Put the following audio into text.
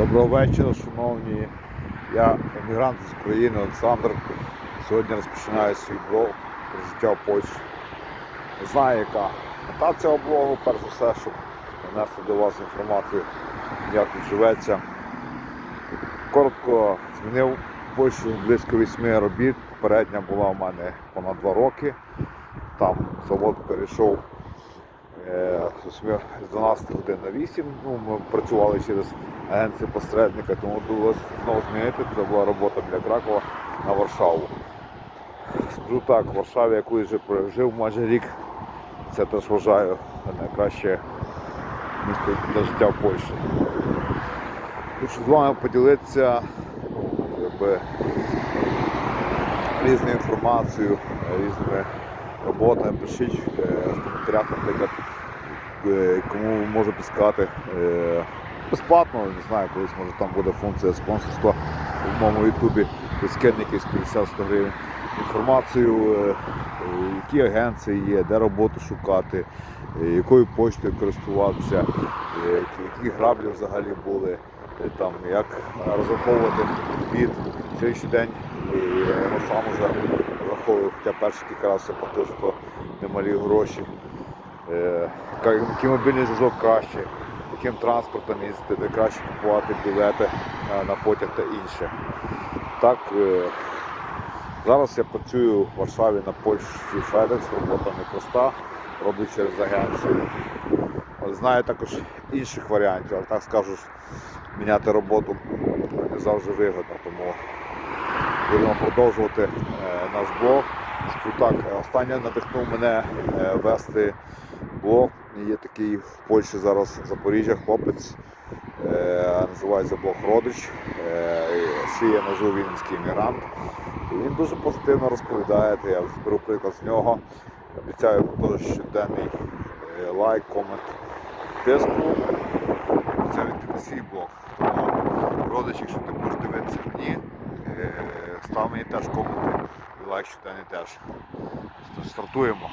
Доброго вечора, шановні. Я емігрант з України Олександр. Сьогодні розпочинаю свій блог про життя в Польщі. Не знаю, яка мета цього блогу, перш за все, щоб донести до вас інформацію, як тут живеться. Коротко змінив в Польщі близько 8 робіт. Попередня була у мене понад 2 роки. Там завод перейшов з 12 годин на 8. Ну, ми працювали через агенцію посередника, тому довелося знову змінити. Це була робота для Кракова на Варшаву. Скажу так, в Варшаві я вже прожив майже рік. Це теж вважаю найкраще місто для життя в Польщі. Хочу з вами поділитися якби, різною інформацією, різними роботами. Пишіть е, коментарях, наприклад, е, кому можу підсказати е, безплатно, не знаю, колись може там буде функція спонсорства в моєму ютубі, якийсь 50-100 гривень. Інформацію, е, які агенції є, де роботу шукати, якою почтою користуватися, які- граблі взагалі були, там, як розраховувати від сьогоднішній день. Я сам вже розраховую, хоча перші кілька разів платив, немалі гроші. Е, Який мобільний зв'язок краще, яким транспортом їздити, де краще купувати білети на, на потяг та інше. Так, е, зараз я працюю в Варшаві на Польщі FedEx, робота непроста, роблю через агенцію. Знаю також інших варіантів, але так скажу, міняти роботу не завжди вигодно, тому будемо продовжувати е, наш блог. Так, е, останнє надихнув мене е, вести блог. Є такий в Польщі зараз Запоріжжя хлопець, е, називається блог Родич, е, сіє ножу Вінницький емігрант. І він дуже позитивно розповідає, я беру приклад з нього. Обіцяю теж щоденний е, лайк, комент, підписку. Це відкрити свій блог. Тому родич, якщо ти будеш дивитися мені, е, став мені теж коменти Бачу, бачите, вони теж стартуємо.